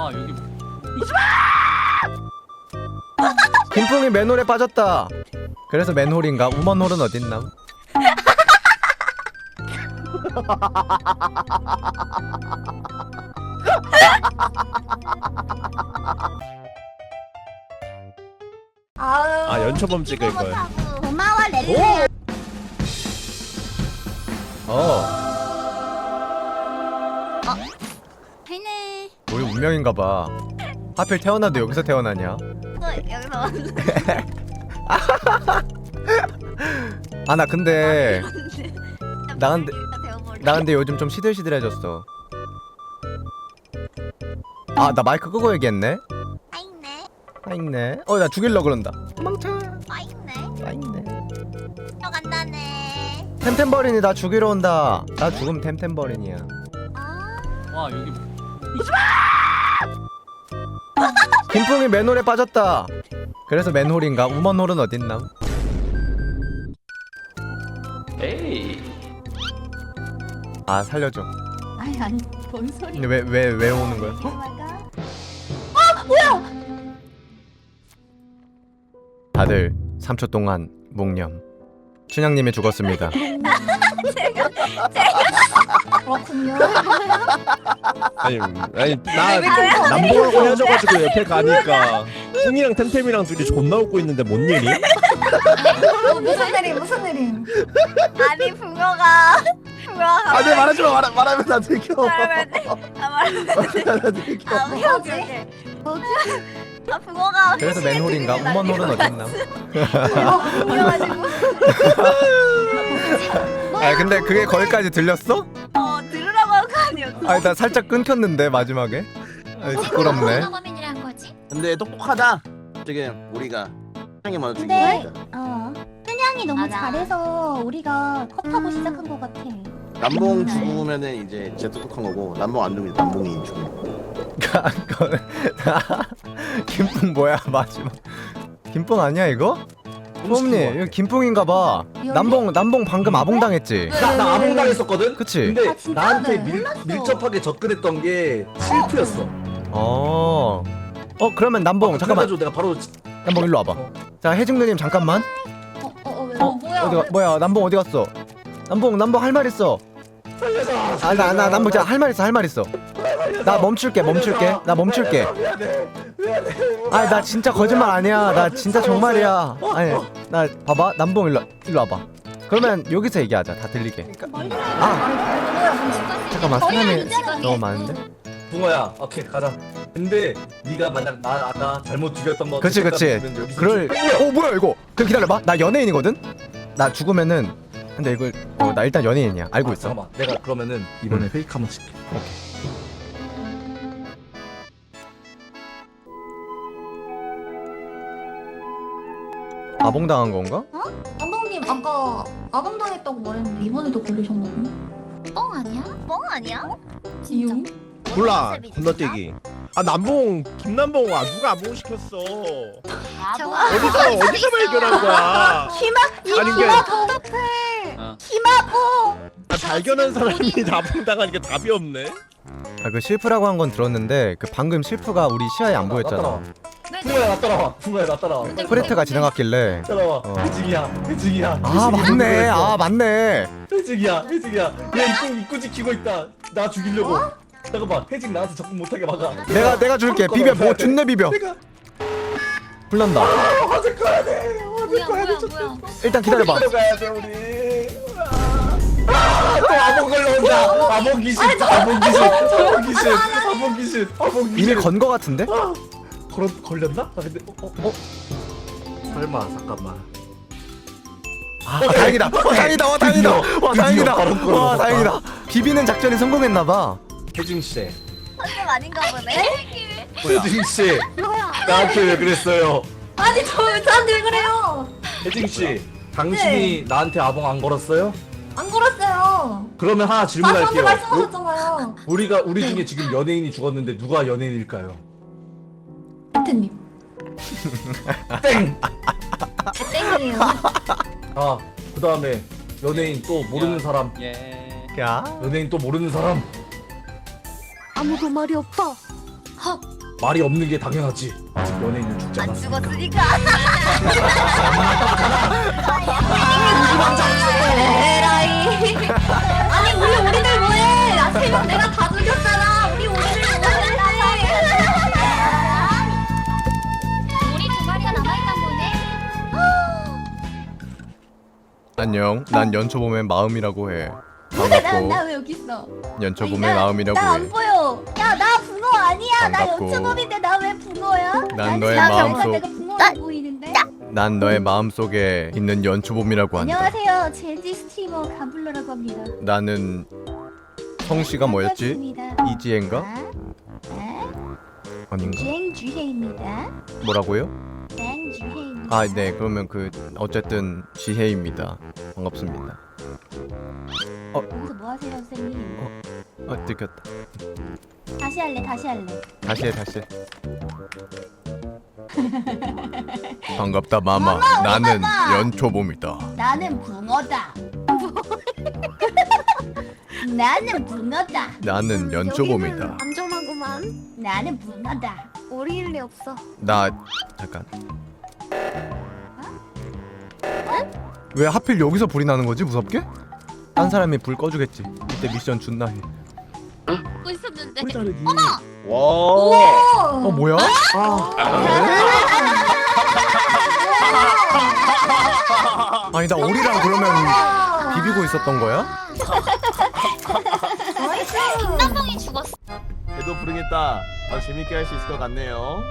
와 여기 김풍이 맨홀에 빠졌다. 그래서 맨홀인가? 우먼홀은 어딨나? 아유. 아 연초범 찍을 걸. 고마워 렐레. 어, 운명인가 봐. 하필 태어나도 여기서 태어나냐? 또 여기서 왔는데. 아 나 근데 나 근데- 되어버려. 나 근데 요즘 좀 시들시들해졌어. 아 나 마이크 끄고 얘기했네. 아 있네. 아 있네. 어 나 죽일러 그런다. 도망쳐. 아 있네. 아 있네. 들어간다네. 템템버린이 나 죽이러 온다. 나 죽음 템템버린이야. 아. 와 여기 김풍이 맨홀에 빠졌다. 그래서 맨홀인가? 우먼홀은 어딨나? 에이 아 살려줘. 아니 아니 뭔 소리? 근데 왜 왜 왜 오는 거야? 다들 3초 동안 묵념. 춘향님이 죽었습니다. 그렇군요. 아니 아니 나 남봉하고 헤어져가지고 옆에 가니까 뿡이랑 템템이랑 둘이 존나 웃고 있는데 뭔 일이? 무슨 일이 무슨 일이? 아니 붕어가 붕어가 아네 말하지 마 말하, 말하면 나 들켜. 말하면 돼. 아 말하면 돼. 나 들켜. 아 뭐지? 뭐지? 아 붕어가 그래서 맨홀인가? 우먼홀은 어딨나? 붕어가지고 아 근데 그게 거기까지 들렸어? 어 들으라고 한 거 아니었어? 아니 나 살짝 끊겼는데 마지막에. 아 부끄럽네. 거지? 근데 똑똑하다. 지금 우리가 형이 먼저 죽인 근데- 거니까. 어. 순양이 너무 맞아. 잘해서 우리가 컷하고 음. 시작한 것 같아. 남봉 죽으면은 이제 제 똑똑한 거고 남봉 안 죽으면 남봉이 죽는. 그거는 김풍 뭐야 마지막. 김풍 아니야 이거? 뽀님 이거 김풍인가 봐. 남봉 남봉 방금 아봉 당했지. 나, 나 아봉 당했었거든? 그치? 근데 아, 진짜? 나한테 네, 밀, 몰랐어. 밀접하게 접근했던 게 실프였어. 어. 어 그러면 남봉 잠깐만 그래가지고 내가 바로 남봉 일로 와봐. 자 혜중 누님 잠깐만. 어, 어, 어, 왜? 어 어디 가 뭐야 남봉 어디 갔어? 남봉 남봉 할 말 있어. 아 나 나 남봉 진짜 할말 있어 할 말 있어. 나 멈출게 멈출게 나 멈출게. 미안해. 미안해. 아니 나 진짜 거짓말 아니야 나 진짜 정말이야. 아니 나 봐봐 남봉 일로 일로 와봐. 그러면 여기서 얘기하자 다 들리게. 아 잠깐만 사람이 너무 많은데. 붕어야, 오케이 가자. 근데 네가 만약 나 아까 잘못 죽였던 거. 그치 그치. 그럴. 어 뭐야 이거? 그 기다려봐. 나 연예인이거든. 나 죽으면은 근데 이걸 어, 나 일단 연예인이야. 알고 아, 있어. 잠깐만. 내가 그러면은 이번에 음. 페이크 한번 칠게. 아봉 당한 건가? 감독님 아까 아범당했다고 말했는데 이번에도 걸리셨나요? 뻥 아니야? 뻥 아니야? 진짜? 몰라 건너뛰기. 아 남봉 김남봉 아 누가 안봉 시켰어? 어디서 어디서 발견한 거야? 희망 아니, 이게- 희망 더럽해. 어. 희망고. 아, 발견한 사람이 나봉 당하니까 답이 없네. 아 그 실프라고 한 건 들었는데 그 방금 실프가 우리 시야에 안 보였잖아. 붕어야 나 따라와. 붕어야 나 따라와. 프레트가 지나갔길래. 따라와. 어. 회직이야. 회직이야. 아 맞네. 아 맞네. 회직이야. 회직이야. 얘 입구 입구 지키고 있다. 나 죽이려고. 잠깐만. 회직 나한테 접근 못하게 막아. 내가 내가 줄게. 비벼 뭐 준내 비벼. 내가 불난다. 화질 꺼야 돼. 화질 뭐야. 뭐야 뭐야. 일단 기다려봐. 들어가야 돼 우리. 아, 또 아몬 걸려온다. 아몬 귀신. 아몬 귀신. 아몬 귀신. 아몬 귀신. 아몬 귀신. 이미 건거 같은데? 걸어 걸렸나? 아, 근데 어, 어, 어? 설마 잠깐만. 아 다행이다. 와 다행이다. 와 다행이다. 와 드디어 다행이다. 와 끌어봤다. 다행이다. 비비는 작전이 성공했나 봐. 혜진 씨. 선생 아닌가 보네. 혜진 씨. 뭐야? 나한테 왜 그랬어요? 아니 저 저한테 왜 그래요? 혜진 씨. 당신이 나한테 아봉 안 걸었어요? 안 걸었어요. 그러면 하나 아 질문할게요. 저한테 말씀하셨잖아요. 우- 우리가 우리 중에 지금 연예인이 죽었는데 누가 연예인일까요? 하트님. 땡. 땡이에요. 아, 그 다음에 연예인 또 모르는 사람. 예 야. 연예인 또 모르는 사람. 아무도 말이 없다. 말이 없는 게 당연하지. 연예인은 죽지 안 않았어. 죽었으니까. 에라이. 아니 우리 우리들 뭐해? 아, 세명 내가 다 죽였잖아. 우리 우리들 뭐해? 우리 두 마리가 남아있단 거네. 안녕. 난 연초봄의 마음이라고 해. 반갑고 나나왜 여기 있어? 연초봄의 마음이라고 나안 해. 보여. 야, 나 붕어 아니야. 나 반갑고. 연초범인데 나? 난 너의 나 마음속 보이는데? 난 너의 마음 속에 있는 연초봄이라고 한다. 안녕하세요. 제지 스트리머 가블러라고 합니다. 나는 성씨가 뭐였지? 반갑습니다. 이지혜인가? 아, 아닌가? 주행 주행입니다. 뭐라고요? 주행 주행입니다. 아, 네. 그러면 그 어쨌든 지혜입니다. 반갑습니다. 여기서 뭐 하세요, 선생님? 아, 들켰다. 다시 할래, 다시 할래. 다시 해, 다시 해. 반갑다, 마마. 나는 연초봄이다. 나는 붕어다. 나는 붕어다. 나는 연초봄이다. 안전하구만. 나는 붕어다. 오리일리 없어. 나 잠깐. 왜 하필 여기서 불이 나는 거지? 무섭게? 딴 사람이 불 꺼주겠지. 이때 미션 준나 해. 먹고 있었는데. 와. 어 뭐야? 아니 나 오리랑 그러면 비비고 있었던 거야? 남봉이 죽었어. 걔도 부르겠다. 아, 재밌게 할 수 있을 것 같네요.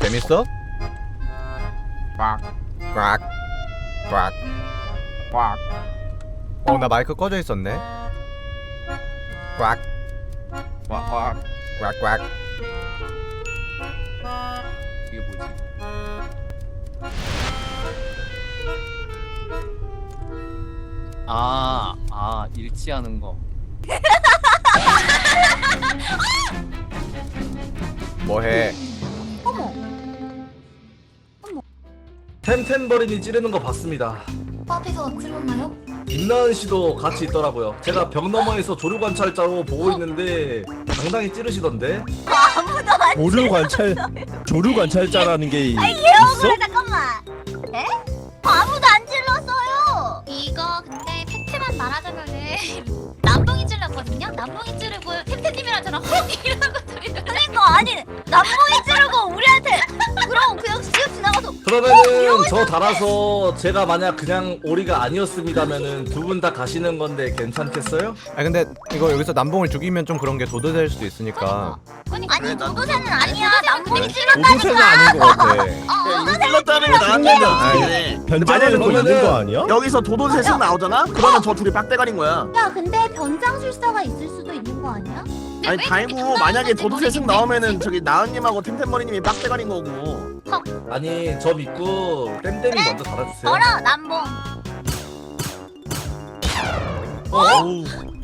재밌어? 꽉. 꽉. 꽉. 꽉. 어, 나 마이크 꺼져 있었네. 꽉. 꽉, 꽉. 꽉, 꽉. 이게 뭐지? 아, 아, 일치하는 거. 뭐해? 템템버린이 찌르는 거 봤습니다. 앞에서 찔렀나요? 임나은 씨도 같이 있더라고요. 제가 벽 너머에서 조류 관찰자로 보고 있는데 상당히 찌르시던데. 아무도 안 조류 관찰 조류 관찰자라는 게 있어? 그래 잠깐만. 에? 아무도 안 질렀어요. 이거 근데 팩트만 말하자면은 남봉이 찔렀거든요. 남봉이 찌르고 템템님이랑 저랑 헉 이러고 둘이. 그러니까 아니 남봉이 찌르고 그러면은 저 달아서 제가 만약 그냥 오리가 아니었습니다면은 두 분 다 가시는 건데 괜찮겠어요? 아 근데 이거 여기서 남봉을 죽이면 좀 그런 게 도도될 수도 있으니까. 아니 도도새는 아니야. 남봉이 도도새는 찔렀다니까. 아닌 것 같아. 어, 찔렀다는 게 어떻게 변장을 고 있는 거 아니야? 여기서 도도새승 나오잖아? 그러면 저 둘이 빡대가린 거야. 야 근데 변장 술사가 있을 수도 있는 거 아니야? 아니 다이고 만약에 도도새승 나오면은 저기 나은님하고 템템머리님이 빡대가린 거고. 아니 저 믿고 땜땜이 먼저 달아주세요. 걸어 남봉. 어?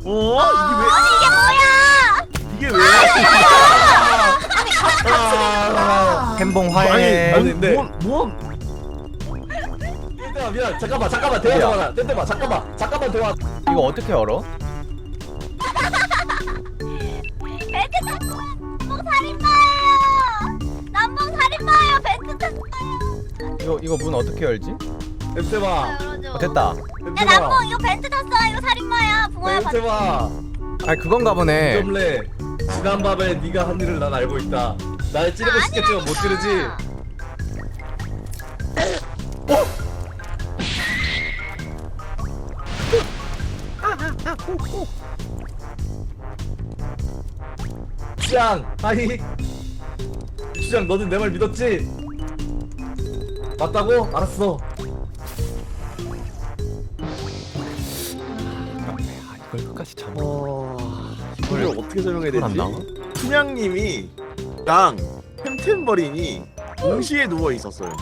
어? 이게 왜? 이게 왜? 햄봉 아니, 화해. 아니, 네. 뭔 뭔? 땜땜아 미안 잠깐만 잠깐만 대화 좀 하자. 땜땜아 잠깐만 잠깐만 대화. 이거 어떻게 열어? 이거 이거 문 어떻게 열지? 열어줘. 어, 됐다. 야 남봉 이거 벤트 탔어. 이거 살인마야. 붕어야. 봤- 땜땜아 아 그건가 보네. 점래 지난 밤에 네가 한 일을 난 알고 있다. 날 찌르고 싶겠지만 못 찌르지. 주장 하이 주장 너는 내 말 믿었지? 맞다고? 알았어 아, 이걸 끝까지 참. 어... 이걸 어떻게 설명해야 이걸 안 되지? 나와? 춘향님이 랑 템템버린이 동시에 누워 있었어요.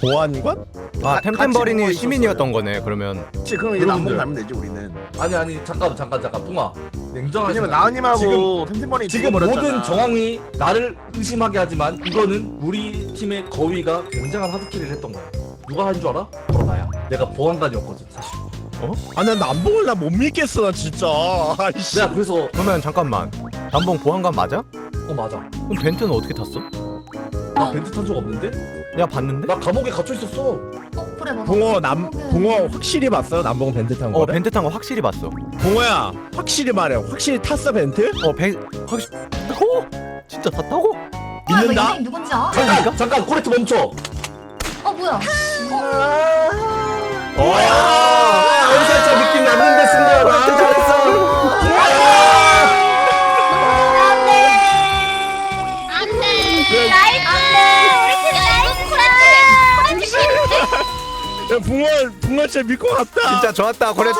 보안관? 아 가- 템템버린이 시민이었던 거네. 그러면 그치 그럼 이제 남봉 여러분들. 닮면 되지 우리는. 아니 아니 잠깐 잠깐 잠깐 뿡아 냉정하게 왜냐면 생각해. 나은님하고 템템버린이 지금. 모든 정황이 나를 의심하게 하지만 이거는 우리 팀의 거위가 굉장한 하드캐리를 했던 거야. 누가 한 줄 알아? 바로 나야. 내가 보안관이었거든 사실. 아, 난 남봉을 나 못 믿겠어, 나 진짜. 아이씨. 내가 그래서 그러면 잠깐만. 남봉 보안관 맞아? 어 맞아 그럼 벤트는 어떻게 탔어? 나 벤트 탄 적 없는데? 야 봤는데? 나 감옥에 갇혀 있었어 어 그래 맞아. 붕어 남 붕어 확실히 봤어요? 남봉 벤트 탄 어 거를? 벤트 탄 거 확실히 봤어 붕어야 확실히 말해 확실히 탔어 벤트? 어벤 확실 어? 진짜 탔다고? 뭐야, 이거 믿는다? 인생 누군지 알아? 잠깐 잠깐 코레트 멈춰 어 뭐야? 와 붕어 붕어 진짜 믿고 갔다. 진짜 좋았다 코레트